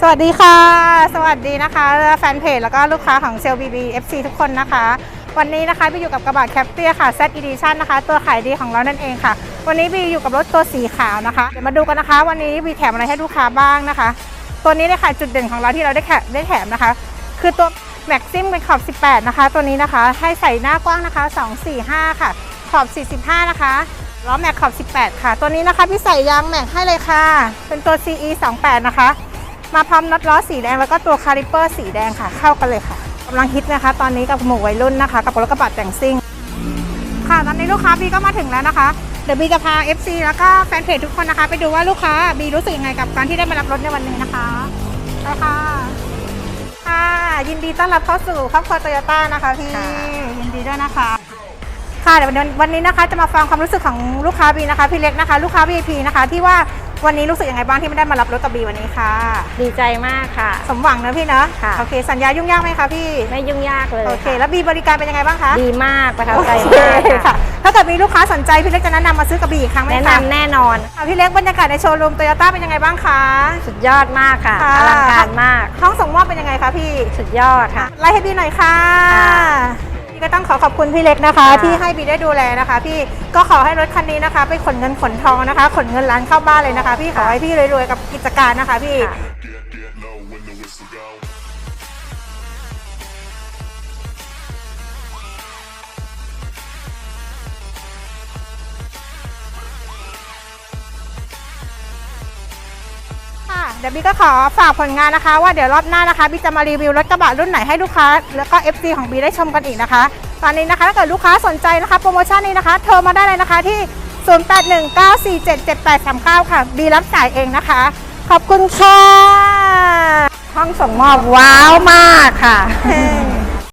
สวัสดีค่ะ สวัสดีนะคะแฟนเพจแล้วก็ลูกค้าของเซลบีบีเอฟซีทุกคนนะคะ วันนี้นะคะบีอยู่กับกระบะแคปเตียค่ะ Z Edition นะคะ ตัวขายดีของเรานั่นเองค่ะ วันนี้บีอยู่กับรถตัวสีขาวนะคะเดี๋ยวมาดูกันนะคะ วันนี้บีแถมอะไรให้ลูกค้าบ้างนะคะ ตัวนี้เลยค่ะจุดเด่นของเราที่เราได้แถมได้แถมนะคะ คือตัวแม็กซิมเป็นขอบ 18 นะคะ ตัวนี้นะคะ ให้ใส่หน้ากว้างนะคะ 2 4 5 ค่ะ ขอบ 45 นะคะล้อแม็กขอบ 18 ค่ะ ตัวนี้นะคะพี่ใส่ยางแม็กให้เลยค่ะ เป็นตัว CE 28นะคะ มาพร้อมน็อตล้อสีแดงแล้วก็ตัวคาลิเปอร์สีแดงค่ะ เข้ากันเลยค่ะกำลังฮิตนะคะ ตอนนี้กับหมู่วัยรุ่นนะคะ กับรถกระบะแต่งซิ่ง ค่ะ ตอนนี้ลูกค้าบีก็มาถึงแล้วนะคะ เดี๋ยวบีจะพา FC แล้วก็แฟนเพจทุกคนนะคะ ไปดูว่าลูกค้าบีรู้สึกยังไงกับการที่ได้มารับรถในวันนี้นะคะไปค่ะค่ะ ยินดีต้อนรับเข้าสู่ครอบครัวโตโยต้านะคะพี่ค่ะยินดีด้วยนะคะค่ะ เดี๋ยววันวันนี้นะคะจะมาฟังความรู้สึกของลูกค้าบีนะคะพี่เล็กนะคะลูกค้า VIP นะคะ ที่ว่าวันนี้รู้สึกยังไงบ้างที่ไม่ได้มารับรถกับบีวันนี้ค่ะ ดีใจมากค่ะ สมหวังนะพี่เนอะค่ะ โอเคสัญญายุ่งยากไหมคะพี่ไม่ยุ่งยากเลยโอเค แล้วบีบริการเป็นยังไงบ้างคะดีมากประทับใจโอเคมากค่ะค่ะ ถ้าเกิดมีลูกค้าสนใจพี่เล็กจะแนะนำมาซื้อกับบีอีกครั้งไหมแนะคะนำแน่นอนอะพี่เล็กบรรยากาศในโชว์รูมโตโยต้าเป็นยังไงบ้างคะสุดยอดมากค่ะค่ะอลังการมากห้องส่งมอบเป็นยังไงคะพี่สุดยอดค่ะไล่ให้บีหน่อยค่ะค่ะพี่ก็ต้ องขอขอบคุณพี่เล็กนะคะค่ะที่ให้บีได้ดูแลนะคะ พี่ก็ขอให้รถคันนี้นะคะ ไปขนเงินขนทองนะคะ ขนเงินล้านเข้าบ้านเลยนะคะ พี่ขอให้พี่รวยๆกับกิจการนะคะ พี่ ค่ะค่ะเดี๋ยวบีก็ขอฝากผลงานนะคะ ว่าเดี๋ยวรอบหน้านะคะบีจะมารีวิวรถกระบะรุ่นไหนให้ลูกค้า แล้วก็ FC ของบีได้ชมกันอีกนะคะ ตอนนี้นะคะถ้าเกิดลูกค้าสนใจนะคะโปรโมชั่นนี้นะคะโทรมาได้เลยนะคะที่ 0819477839 ค่ะ บีรับสายเองนะคะ ขอบคุณค่ะ ห้องส่งมอบว้าวมากค่ะ